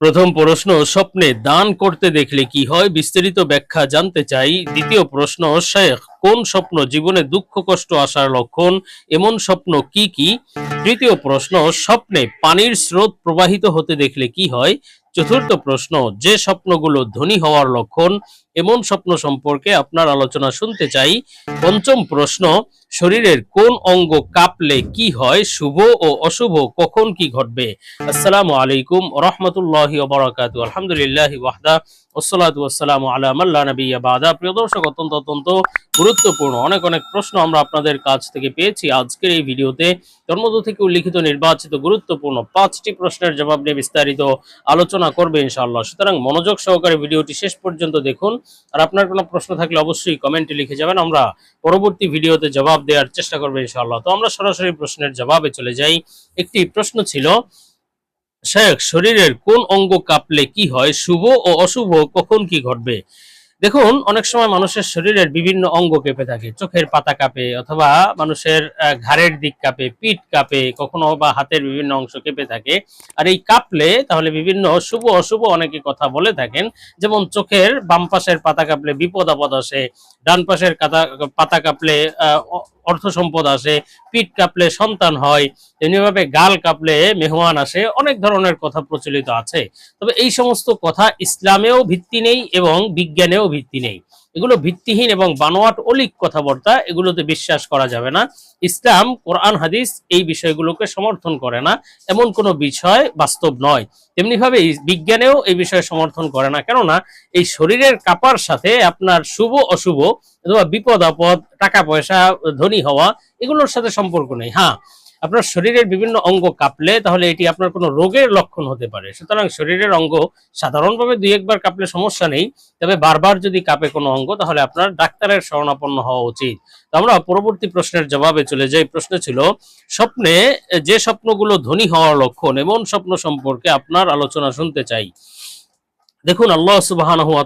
প্রথম প্রশ্ন, স্বপ্নে দান করতে দেখলে কি হয়? বিস্তারিত ব্যাখ্যা জানতে চাই। দ্বিতীয় প্রশ্ন, শেখ, কোন স্বপ্ন জীবনে দুঃখ, কষ্ট আসার লক্ষণ? এমন স্বপ্ন কি কি? তৃতীয় প্রশ্ন, স্বপ্নে পানির স্রোত প্রবাহিত হতে দেখলে কি হয়? চতুর্থ প্রশ্ন যে স্বপ্নগুলো ধনী হওয়ার লক্ষণ এমন স্বপ্ন সম্পর্কে আপনার আলোচনা শুনতে চাই। পঞ্চম প্রশ্ন শরীরের কোন অঙ্গ কাঁপলে কি হয় শুভ ও অশুভ কখন কি ঘটবে? আসসালামু আলাইকুম রহমতুল্লাহি ওবরাকাতু। আলহামদুলিল্লাহি ওয়াহদা ওসসালাতু ওয়াসসালামু আলা মাল্লা নাবিয়্যা বাদা। প্রিয় দর্শক অত্যন্ত অত্যন্ত গুরুত্বপূর্ণ। অনেক অনেক প্রশ্ন আমরা আপনাদের কাছ থেকে পেয়েছি। আজকের এই ভিডিওতে জন্মদ থেকে উল্লিখিত নির্বাচিত গুরুত্বপূর্ণ পাঁচটি প্রশ্নের জবাব নিয়ে বিস্তারিত আলোচনা করবে ইনশাআল্লাহ। সুতরাং মনোযোগ সহকারে ভিডিওটি শেষ পর্যন্ত দেখুন। আর আপনার কোনো প্রশ্ন থাকলে অবশ্যই কমেন্টে লিখে যাবেন। আমরা পরবর্তী ভিডিওতে জবাব দেওয়ার চেষ্টা করব ইনশাআল্লাহ। তো আমরা সরাসরি প্রশ্নের জবাবে চলে যাই। একটি প্রশ্ন ছিল, শেখ, শরীরের কোন অঙ্গ কাঁপলে কি হয়? শুভ ও অশুভ কখন কি ঘটবে? দেখুন, অনেক সময় মানুষের শরীরের বিভিন্ন অঙ্গ কেঁপে থাকে। চোখের পাতা কাঁপে অথবা মানুষের ঘাড়ের দিক কাঁপে, পিঠ কাঁপে, কখনো বা হাতের বিভিন্ন অংশ কেঁপে থাকে। আর এই কাঁপলে তাহলে বিভিন্ন শুভ অশুভ অনেকে কথা বলে থাকেন। যেমন চোখের বাম পাশের পাতা কাঁপলে বিপদ আপদ আসে, ডান পাশের পাতা কাঁপলে অর্থ সম্পদ আসে, পিঠ কাঁপলে সন্তান হয় তেমনিভাবে গাল কাঁপলে মেহমান আসে, অনেক ধরনের কথা প্রচলিত আছে। তবে এই সমস্ত কথা ইসলামেও ভিত্তি নেই এবং বিজ্ঞানেও ভিত্তি নেই। এগুলো ভিত্তিহীন এবং বানোয়াট অলিক কথাবার্তা, এগুলোতে বিশ্বাস করা যাবে না। ইসলাম, কোরআন, হাদিস এই বিষয়গুলোকে সমর্থন করে না। এমন কোনো বিষয় বাস্তব নয়। তেমনিভাবে বিজ্ঞানেও এই বিষয়ে সমর্থন করে না। কেননা, এই শরীরের কাপার সাথে আপনার শুভ, অশুভ অথবা বিপদ, আপদ, টাকা পয়সা, ধনী হওয়া, এগুলোর সাথে সম্পর্ক নেই। হ্যাঁ আপনার শরীরের বিভিন্ন অঙ্গ কাঁপলে তাহলে এটি আপনার কোনো রোগের লক্ষণ হতে পারে। সুতরাং শরীরের অঙ্গ সাধারণভাবে দুই একবার কাঁপলে সমস্যা নেই, তবে বারবার যদি কাঁপে কোনো অঙ্গ তাহলে আপনার ডাক্তারের শরণাপন্ন হওয়া উচিত। তো আমরা পরবর্তী প্রশ্নের জবাবে চলে যাই। প্রশ্ন ছিল, স্বপ্নে যে স্বপ্নগুলো ধনী হওয়ার লক্ষণ এমন স্বপ্ন সম্পর্কে আপনার আলোচনা শুনতে চাই। দেখুন, আল্লাহ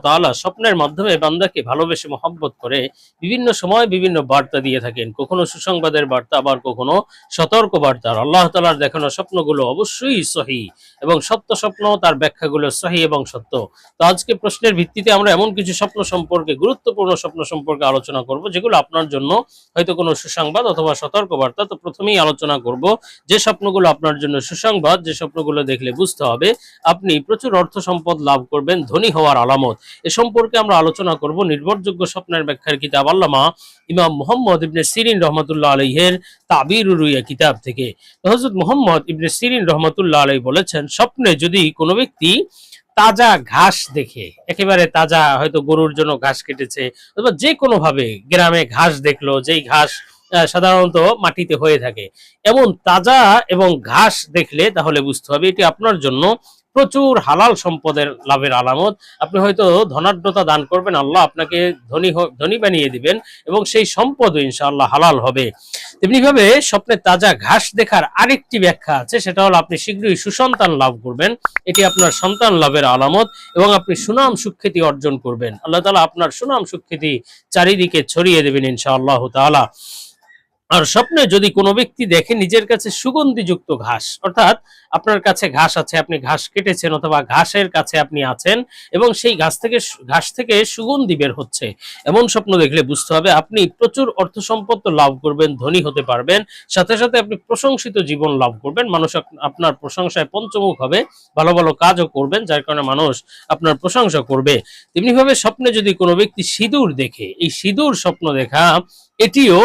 তাআলা স্বপ্নের মাধ্যমে বান্দাকে ভালোবেসে মহব্বত করে বিভিন্ন সময় বিভিন্ন বার্তা দিয়ে থাকেন। কখনো সুসংবাদের বার্তা, আবার কখনো সতর্ক বার্তা আল্লাহ তালার দেখানো স্বপ্নগুলো অবশ্যই সহি এবং সত্য স্বপ্ন, তার ব্যাখ্যাগুলো সহি এবং সত্য। তো আজকে প্রশ্নের ভিত্তিতে আমরা এমন কিছু স্বপ্ন সম্পর্কে, গুরুত্বপূর্ণ স্বপ্ন সম্পর্কে আলোচনা করব, যেগুলো আপনার জন্য হয়তো কোনো সুসংবাদ অথবা সতর্ক বার্তা তো প্রথমেই আলোচনা করব যে স্বপ্নগুলো আপনার জন্য সুসংবাদ, যে স্বপ্নগুলো দেখলে বুঝতে হবে, আপনি প্রচুর অর্থ সম্পদ লাভ করবেন। ধনী হওয়ার আলামত। এ সম্পর্কে আমরা আলোচনা করব নির্ভরযোগ্য স্বপ্নের ব্যাখ্যার কিতাব আল্লামা ইমাম মোহাম্মদ ইবনে সিরিন রহমতুল্লাহ আলহের তাবির রুইয়া কিতাব থেকে। হজরত মোহাম্মদ ইবনে সিরিন রহমতুল্লাহ আলাই বলেছেন, স্বপ্নে যদি কোনো ব্যক্তি তাজা ঘাস দেখে, একেবারে তাজা হয়তো গরুর জন্য ঘাস কেটেছে, অথবা যে কোনো ভাবে গ্রামে ঘাস দেখল, যেই ঘাস সাধারণত মাটিতে হয়ে থাকে, এমন তাজা এবং ঘাস দেখলে তাহলে বুঝতে হবে এটি আপনার জন্য প্রচুর হালাল সম্পদের লাভের আলামত। আপনি হয়তো ধনাঢ্যতা দান করবেন, আল্লাহ আপনাকে ধনী ধনী বানিয়ে দিবেন এবং সেই সম্পদ ইনশাআল্লাহ হালাল হবে। তেমনি ভাবে স্বপ্নে তাজা ঘাস দেখার আরেকটি ব্যাখ্যা আছে, সেটা হলো আপনি শীঘ্রই সুসন্তান লাভ করবেন। এটি আপনার সন্তান লাভের আলামত এবং আপনি সুনাম সুখ্যাতি অর্জন করবেন। আল্লাহ তাআলা আপনার সুনাম সুখ্যাতি চারিদিকে ছড়িয়ে দেবেন ইনশাআল্লাহ তাআলা। আর স্বপ্নে যদি কোনো ব্যক্তি দেখে নিজের কাছে সুগন্ধিযুক্ত ঘাস, অর্থাৎ আপনার কাছে ঘাস আছে, আপনি ঘাস কেটেছেন অথবা ঘাসের কাছে আপনি আছেন এবং সেই ঘাস থেকে ঘাস থেকে সুগন্ধি বের হচ্ছে, এমন স্বপ্ন দেখলে বুঝতে হবে আপনি প্রচুর অর্থ সম্পদ লাভ করবেন, ধনী হতে পারবেন, সাথে সাথে আপনি প্রশংসিত জীবন লাভ করবেন, মানুষ আপ- আপনার প্রশংসায় পঞ্চমুখ হবে, ভালো ভালো কাজও করবেন, যার কারণে মানুষ আপনার প্রশংসা করবে। তেমনিভাবে স্বপ্নে যদি কোনো ব্যক্তি সিঁদুর দেখে, এই সিঁদুর স্বপ্ন দেখা এটিও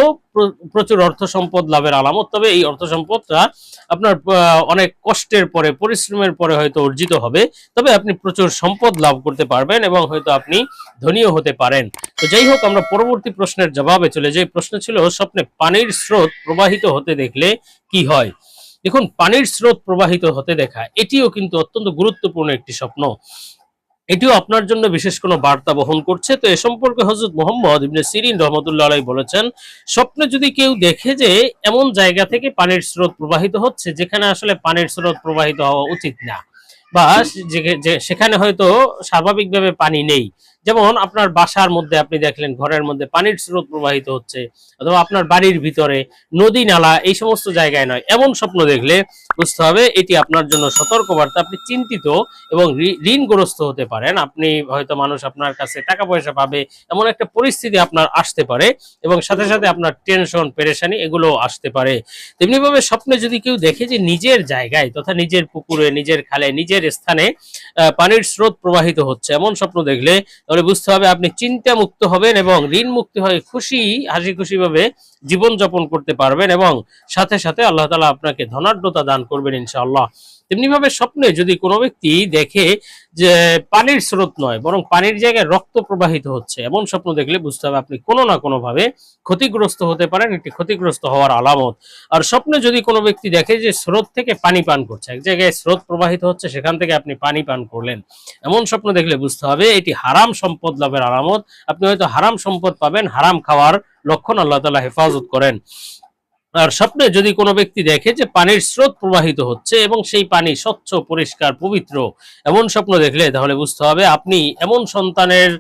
প্রচুর অর্থ সম্পদ লাভের আলামত, তবে এই অর্থ সম্পদটা আপনার অনেক কষ্টের পরে, পরিশ্রমের পরে হয়তো অর্জিত হবে, তবে আপনি প্রচুর সম্পদ লাভ করতে পারবেন এবং হয়তো আপনি ধনীও হতে পারেন। তো যাই হোক, আমরা পরবর্তী প্রশ্নের জবাবে চলে যাই। প্রশ্ন ছিল, স্বপ্নে পানির স্রোত প্রবাহিত হতে দেখলে কি হয়? দেখুন, পানির স্রোত প্রবাহিত হতে দেখা, এটিও কিন্তু অত্যন্ত গুরুত্বপূর্ণ একটি স্বপ্ন। এটিও আপনার জন্য বিশেষ কোনো বার্তা বহন করছে। তো এ সম্পর্কে হজরত মোহাম্মদ ইবনে সিরিন রহমতুল্লাহ আলাই বলেছেন, স্বপ্নে যদি কেউ দেখে যে এমন জায়গা থেকে পানির স্রোত প্রবাহিত হচ্ছে, যেখানে আসলে পানির স্রোত প্রবাহিত হওয়া উচিত না, বা সেখানে হয়তো স্বাভাবিকভাবে পানি নেই যেমন আপনার বাসার মধ্যে আপনি দেখলেন ঘরের মধ্যে পানির স্রোত প্রবাহিত হচ্ছে, অথবা আপনার বাড়ির ভিতরে নদী নালা, এই সমস্ত জায়গায় নয়, এমন স্বপ্ন দেখলে বুঝতে হবে এটি আপনার জন্য সতর্কবার্তা। আপনি চিন্তিত এবং ঋণগ্রস্ত হতে পারেন। আপনি হয়তো মানুষ আপনার কাছে টাকা পয়সা পাবে, এমন একটা পরিস্থিতি আপনার আসতে পারে এবং সাথে সাথে আপনার টেনশন, পেরেশানি এগুলো আসতে পারে। তেমনি ভাবে স্বপ্নে যদি কেউ দেখে যে নিজের জায়গায় তথা নিজের পুকুরে, নিজের খালে, নিজের স্থানে পানির স্রোত প্রবাহিত হচ্ছে, এমন স্বপ্ন দেখলে তাহলে বুঝতে হবে আপনি চিন্তা মুক্ত হবেন এবং ঋণ মুক্তি হয়ে খুশি, হাসি খুশি ভাবে জীবন যাপন করতে পারবেন এবং সাথে সাথে আল্লাহ তালা আপনাকে ধনাঢ্যতা দান করবেন ইনশাআল্লাহ। তেমনি ভাবে স্বপ্নে যদি কোনো ব্যক্তি দেখে যে পানির স্রোত নয়, বরং পানির জায়গায় রক্ত প্রবাহিত হচ্ছে, এমন স্বপ্ন দেখলে বুঝতে হবে আপনি কোনো না কোনো ভাবে ক্ষতিগ্রস্ত হতে পারেন একটি ক্ষতিগ্রস্ত হওয়ার আলামত। আর স্বপ্নে যদি কোনো ব্যক্তি দেখে যে স্রোত থেকে পানি পান করছে, এক জায়গায় স্রোত প্রবাহিত হচ্ছে, সেখান থেকে আপনি পানি পান করলেন, এমন স্বপ্ন দেখলে বুঝতে হবে এটি হারাম সম্পদ লাভের আলামত। আপনি হয়তো হারাম সম্পদ পাবেন, হারাম খাওয়ার লক্ষণ আল্লাহ তালা হেফাজত করেন। আর স্বপ্নে যদি কোনো ব্যক্তি দেখে যে পানির স্রোত প্রবাহিত হচ্ছে এবং সেই পানি স্বচ্ছ, পরিষ্কার, পবিত্র, এমন স্বপ্ন দেখলে তাহলে বুঝতে হবে আপনি এমন সন্তানের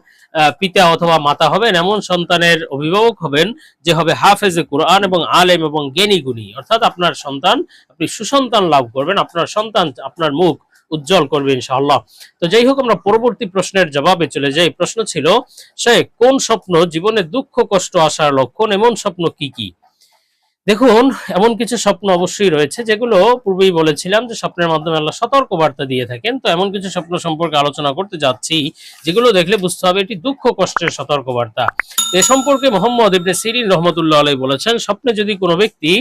পিতা অথবা মাতা হবেন, এমন সন্তানের অভিভাবক হবেন যে হবে হাফেজে কোরআন এবং আলেম এবং জ্ঞানী গুণী অর্থাৎ আপনার সন্তান, আপনি সুসন্তান লাভ করবেন, আপনার সন্তান, আপনার মুখ উজ্জ্বল করবে ইনশাআল্লাহ। তো যাই হোক, আমরা পরবর্তী প্রশ্নের জবাবে চলে যাই। প্রশ্ন ছিল সে কোন স্বপ্ন জীবনে দুঃখ, কষ্ট আসার লক্ষণ, এমন স্বপ্ন কি কি? দেখুন, এমন কিছু স্বপ্ন অবশ্যই রয়েছে, যেগুলো পূর্বেই বলেছিলাম যে স্বপ্নের মাধ্যমে আল্লাহ সতর্ক বার্তা দিয়ে থাকেন। তো এমন কিছু স্বপ্ন সম্পর্কে আলোচনা করতে যাচ্ছি, যেগুলো দেখলে বুঝতে হবে এটি দুঃখ, কষ্টের সতর্ক বার্তা এ সম্পর্কে মোহাম্মদ ইবনে সিরিন রহমতুল্লাহ আলাই বলেছেন, স্বপ্নে যদি কোনো ব্যক্তি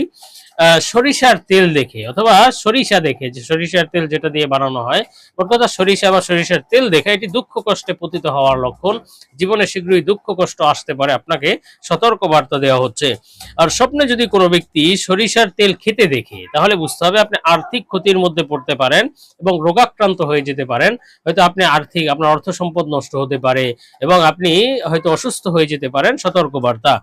সরিষার তেল দেখে, অথবা সরিষা দেখে, যে সরিষার তেল যেটা দিয়ে বানানো হয় ওর কথা সরিষা বা সরিষার তেল দেখে এটি দুঃখ কষ্টে পতিত হওয়ার লক্ষণ। জীবনে শীঘ্রই দুঃখ কষ্ট আসতে পারে, আপনাকে সতর্ক বার্তা দেওয়া হচ্ছে। আর স্বপ্নে যদি কোনো ব্যক্তি সরিষার তেল খেতে দেখে, তাহলে বুঝতে হবে আপনি আর্থিক ক্ষতির মধ্যে পড়তে পারেন এবং রোগাক্রান্ত হয়ে যেতে পারেন। হয়তো আপনি আর্থিক, আপনার অর্থ সম্পদ নষ্ট হতে পারে এবং আপনি হয়তো অসুস্থ হয়ে যেতে পারেন সতর্ক বার্তা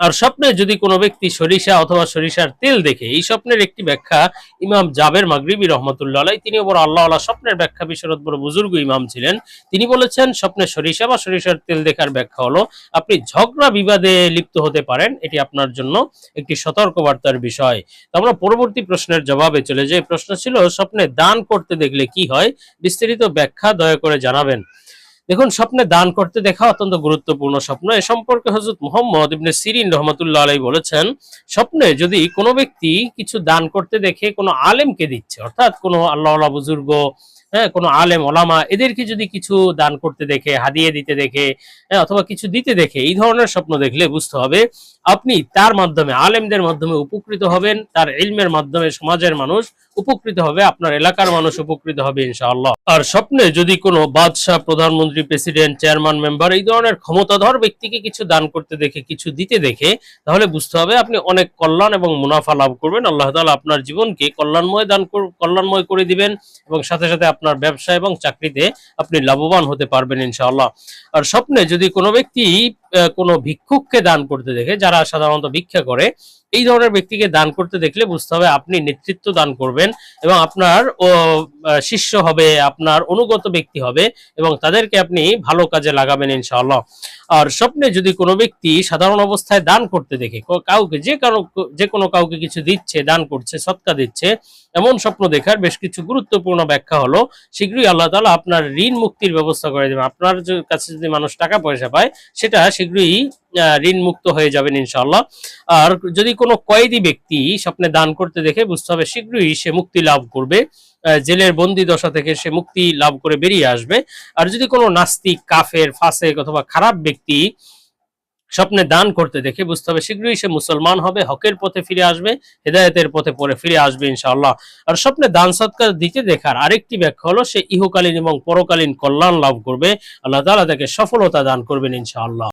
আর স্বপ্নে যদি কোনো ব্যক্তি সরিষা অথবা সরিষার তেল দেখে, এই স্বপ্নের একটি ব্যাখ্যা ইমাম জাবের মাগরিবি রহমতুল্লাহ তিনি বড় আল্লাহ স্বপ্নের ব্যাখ্যা বিশরৎ বড় বুজুর্গ ইমাম ছিলেন। তিনি বলেছেন, স্বপ্নে সরিষা বা সরিষার তেল দেখার ব্যাখ্যা হলো, আপনি ঝগড়া বিবাদে লিপ্ত হতে পারেন, এটি আপনার জন্য একটি সতর্কবার্তার বিষয়। আমরা পরবর্তী প্রশ্নের জবাবে চলে যাই। প্রশ্ন ছিল, স্বপ্নে দান করতে দেখলে কি হয়? বিস্তারিত ব্যাখ্যা দয়া করে জানাবেন। দেখুন স্বপ্নে দান করতে দেখা অত্যন্ত গুরুত্বপূর্ণ স্বপ্ন। এ সম্পর্কে হজরত মোহাম্মদ ইবনে সিরিন রহমতুল্লাহ আলাই বলেছেন স্বপ্নে যদি কোনো ব্যক্তি কিছু দান করতে দেখে কোনো আলেমকে দিচ্ছে অর্থাৎ কোনো আল্লাহ বুজুর্গ হ্যাঁ কোনো আলেম ওলামা এদেরকে যদি কিছু দান করতে দেখে হাদিয়ে দিতে দেখে হ্যাঁ, অথবা কিছু দিতে দেখে এই ধরনের স্বপ্ন দেখলে বুঝতে হবে আপনি তার মাধ্যমে আলেমদের মাধ্যমে উপকৃত হবেন তার ইলমের মাধ্যমে সমাজের মানুষ উপকৃত হবে, আপনার এলাকার মানুষ উপকৃত হবে ইনশাআল্লাহ। আর স্বপ্নে যদি কোনো বাদশাহ, প্রধানমন্ত্রী, প্রেসিডেন্ট, চেয়ারম্যান, মেম্বার এই ধরনের ক্ষমতাধর ব্যক্তিকে কিছু দান করতে দেখে, কিছু দিতে দেখে, তাহলে বুঝতে হবে আপনি অনেক কল্যাণ এবং মুনাফা লাভ করবেন। আল্লাহ তালা আপনার জীবনকে কল্যাণময় দান কল্যাণময় করে দিবেন এবং সাথে সাথে আপনার ব্যবসা এবং চাকরিতে আপনি লাভবান হতে পারবেন ইনশাআল্লাহ। আর স্বপ্নে যদি কোনো ব্যক্তি কোনো ভিক্ষুককে দান করতে দেখে, যারা সাধারণত ভিক্ষা করে, এই ধরনের ব্যক্তিকে দান করতে দেখলে বুঝতে হবে আপনি নেতৃত্ব দান করবেন এবং আপনার শিষ্য হবে, আপনার অনুগত ব্যক্তি হবে এবং তাদেরকে আপনি ভালো কাজে লাগাবেন ইনশাআল্লাহ। আর স্বপ্নে যদি কোনো ব্যক্তি সাধারণ অবস্থায় দান করতে দেখে কাউকে যে কারও যে কোনো কাউকে কিছু দিচ্ছে, দান করছে, সৎকা দিচ্ছে, এমন স্বপ্ন দেখার বেশ কিছু গুরুত্বপূর্ণ ব্যাখ্যা হলো, শীঘ্রই আল্লাহ তাআলা আপনার ঋণ মুক্তির ব্যবস্থা করে দেবেন। আপনার কাছে যদি মানুষ টাকা পয়সা পায়, সেটা শীঘ্রই ঋণ মুক্ত হয়ে যাবেন ইনশাআল্লাহ। আর যদি কোনো কয়েদি ব্যক্তি স্বপ্নে দান করতে দেখে, বুঝতে হবে শীঘ্রই সে মুক্তি লাভ করবে। জেলের বন্দি দশা থেকে সে মুক্তি লাভ করে বেরিয়ে আসবে। আর যদি কোনো নাস্তিক, কাফের, ফাসেক অথবা খারাপ ব্যক্তি স্বপ্নে দান করতে দেখে, বুঝতে হবে শীঘ্রই সে মুসলমান হবে, হকের পথে ফিরে আসবে, হেদায়েতের পথে পরে ফিরে আসবে ইনশাআল্লাহ। আর স্বপ্নে দান সৎকার দিতে দেখার আরেকটি ব্যাখ্যা হলো, সে ইহকালীন এবং পরকালীন কল্যাণ লাভ করবে। আল্লাহ তাআলা তাকে সফলতা দান করবেন ইনশাআল্লাহ।